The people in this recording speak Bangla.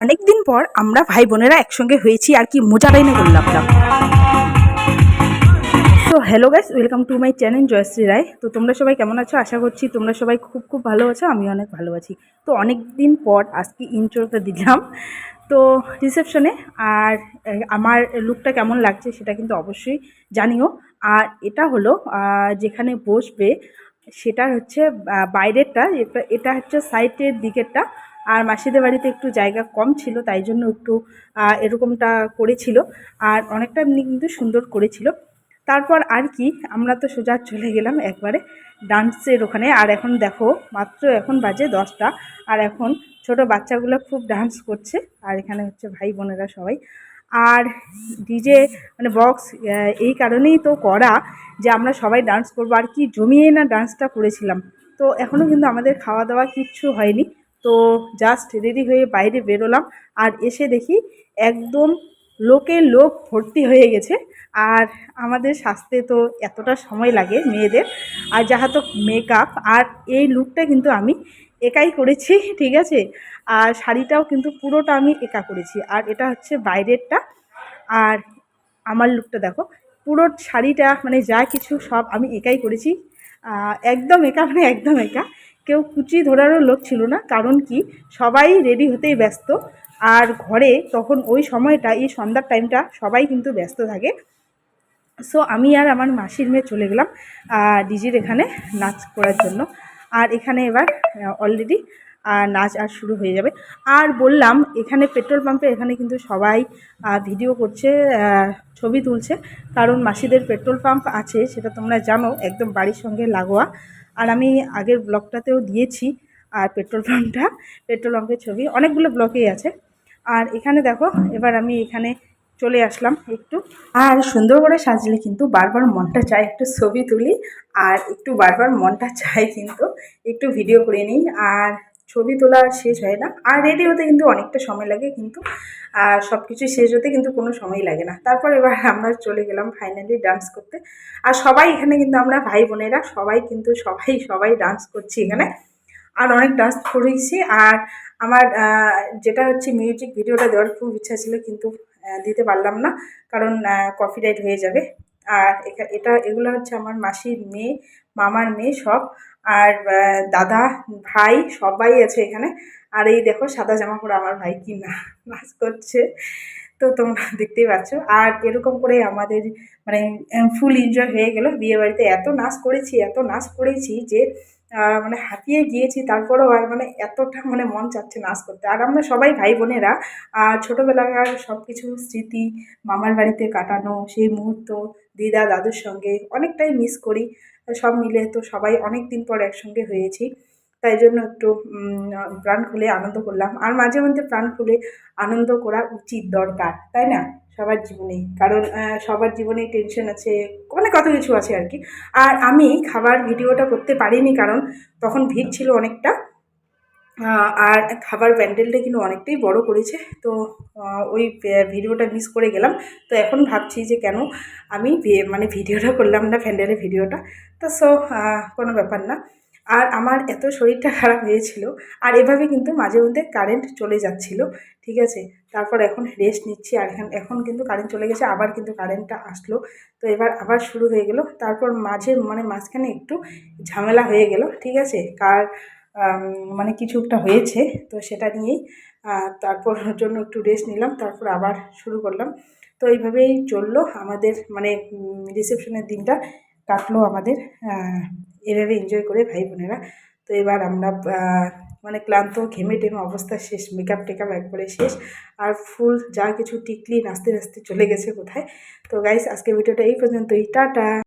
অনেকদিন পর আমরা ভাই বোনেরা একসঙ্গে হয়েছি, আর কি মজাটাই না করলাম তো hello guys welcome to my channel Joyshree Roy তো তোমরা সবাই কেমন আছো? আশা করছি তোমরা সবাই খুব খুব ভালো আছো আমি অনেক ভালো আছি। তো অনেক দিন পর আজকে ইন্ট্রোটা দিলাম। তো রিসেপশনে আর আমার লুকটা কেমন লাগছে সেটা কিন্তু অবশ্যই জানিও। আর এটা হলো যেখানে বসবে সেটা হচ্ছে বাইরেরটা, এটা হচ্ছে সাইটের দিকেরটা। আর মাসিদের বাড়িতে একটু জায়গা কম ছিল, তাই জন্য একটু এরকমটা করেছিল। আর অনেকটা এমনি কিন্তু সুন্দর করেছিল। তারপর আর কি, আমরা তো সোজা চলে গেলাম একবারে ডান্সের ওখানে। আর এখন দেখো, মাত্র এখন বাজে দশটা। আর এখন ছোট বাচ্চাগুলো খুব ডান্স করছে। আর এখানে হচ্ছে ভাই বোনেরা সবাই। আর ডিজে মানে বক্স এই কারণেই তো করা যে আমরা সবাই ডান্স করব। আর কি জমিয়ে না ডান্সটা করেছিলাম। তো এখনও কিন্তু আমাদের খাওয়া দাওয়া কিচ্ছু হয়নি। তো জাস্ট রেডি হয়ে বাইরে বেরোলাম। আর এসে দেখি একদম লোকে লোক ভর্তি হয়ে গেছে। আর আমাদের সাজতে তো এতটা সময় লাগে মেয়েদের। আর যাহা তো মেকআপ আর এই লুকটা কিন্তু আমি একাই করেছি, ঠিক আছে? আর শাড়িটাও কিন্তু পুরোটা আমি একা করেছি। আর এটা হচ্ছে বাইরেরটা। আর আমার লুকটা দেখো, পুরো শাড়িটা মানে যা কিছু সব আমি একাই করেছি। একদম একা মানে একদম একা। কেউ কুচি ধরারও লোক ছিল না, কারণ কি সবাই রেডি হতেই ব্যস্ত। আর ঘরে তখন ওই সময়টা, এই সন্ধ্যার টাইমটা সবাই কিন্তু ব্যস্ত থাকে। সো আমি আর আমার মাসির মেয়ে চলে গেলাম ডিজির এখানে নাচ করার জন্য। আর এখানে এবার অলরেডি নাচ আর শুরু হয়ে যাবে। আর বললাম, এখানে পেট্রোল পাম্পে এখানে কিন্তু সবাই ভিডিও করছে ছবি তুলছে। কারণ মাসিদের পেট্রোল পাম্প আছে, সেটা তোমরা জানো, একদম বাড়ির সঙ্গে লাগোয়া। আর আমি আগের ব্লগটাতেও দিয়েছি, আর পেট্রোল পাম্পটা, পেট্রোল পাম্পের ছবি, অনেকগুলো ব্লকেই আছে। আর এখানে দেখো, এবার আমি এখানে চলে আসলাম একটু। আর সুন্দর করে সাজলে কিন্তু বারবার মনটা চায় একটু ছবি তুলি, আর একটু বারবার মনটা চায় কিন্তু একটু ভিডিও করে নিই। আর ছবি তোলা শেষ হয় না। আর রেডি হতে কিন্তু অনেকটা সময় লাগে কিন্তু সব কিছু শেষ হতে কিন্তু কোনো সময় লাগে না। তারপর এবার আমরা চলে গেলাম ফাইনালি ডান্স করতে। আর সবাই এখানে কিন্তু আমরা ভাই বোনেরা, সবাই কিন্তু সবাই সবাই ডান্স করছি এখানে। আর অনেক ডান্স করেছি। আর আমার যেটা হচ্ছে মিউজিক ভিডিওটা দেওয়ার খুব ইচ্ছা ছিল কিন্তু দিতে পারলাম না। কারণ কপিরাইট হয়ে যাবে। আর এটা, এগুলো হচ্ছে আমার মাসির মেয়ে, মামার মেয়ে সব। আর দাদা, ভাই সবাই আছে এখানে। আর এই দেখো সাদা জামা পরে আমার ভাই কি না, নাচ করছে। তো তোমরা দেখতেই পাচ্ছ। আর এরকম করে আমাদের মানে ফুল এনজয় হয়ে গেল। বিয়েবাড়িতে এত নাচ করেছি, এত নাচ করেছি যে মানে হাঁপিয়ে গিয়েছি, তারপরেও আর মানে এতটা মানে মন চাচ্ছে নাচ করতে। আর আমরা সবাই ভাই বোনেরা ছোটোবেলাকার সব কিছু স্মৃতি মামার বাড়িতে কাটানো, সেই মুহূর্ত, দিদা দাদুর সঙ্গে অনেকটাই মিস করি। সব মিলে তো সবাই অনেক দিন পর একসঙ্গে হয়েছি। তাই জন্য একটু প্রাণ খুলে আনন্দ করলাম। আর মাঝে মধ্যে প্রাণ খুলে আনন্দ করা উচিত দরকার, তাই না? সবার জীবনেই। কারণ সবার জীবনেই টেনশন আছে, অনেক কত কিছু আছে আর কি। আর আমি খাবার ভিডিওটা করতে পারিনি কারণ তখন ভিড় ছিল অনেকটা। আর খাবার প্যান্ডেলটা কিন্তু অনেকটাই বড় করেছে। তো ওই ভিডিওটা মিস করে গেলাম। তো এখন ভাবছি যে কেন আমি মানে ভিডিওটা করলাম না প্যান্ডেলের ভিডিওটা। তো সো কোনো ব্যাপার না। আর আমার এত শরীরটা খারাপ হয়েছিল। আর এভাবে কিন্তু মাঝে মধ্যে কারেন্ট চলে যাচ্ছিল, ঠিক আছে? তারপর এখন রেস্ট নিচ্ছি আর এখন এখন কিন্তু কারেন্ট চলে গেছে, আবার কিন্তু কারেন্টটা আসলো। তো এবার আবার শুরু হয়ে গেল। তারপর মাঝে মানে মাঝখানে একটু ঝামেলা হয়ে গেল, ঠিক আছে? কার মানে কিছু একটা হয়েছে, তো সেটা নিয়েই তারপর জন্য একটু রেস্ট নিলাম, তারপর আবার শুরু করলাম। তো এইভাবেই চলল আমাদের মানে রিসেপশনের দিনটা কাটলো আমাদের এভাবে এনজয় করে ভাই বোনেরা। তো এবার আমরা মানে ক্লান্ত, ঘেমে টেমে অবস্থা শেষ মেকআপ টেকআপ একবারে শেষ। আর ফুল যা কিছু টিকলি, নাচতে নাচতে চলে গেছে কোথায়। তো গাইস আজকে ভিডিওটা এই পর্যন্তই। টাটা!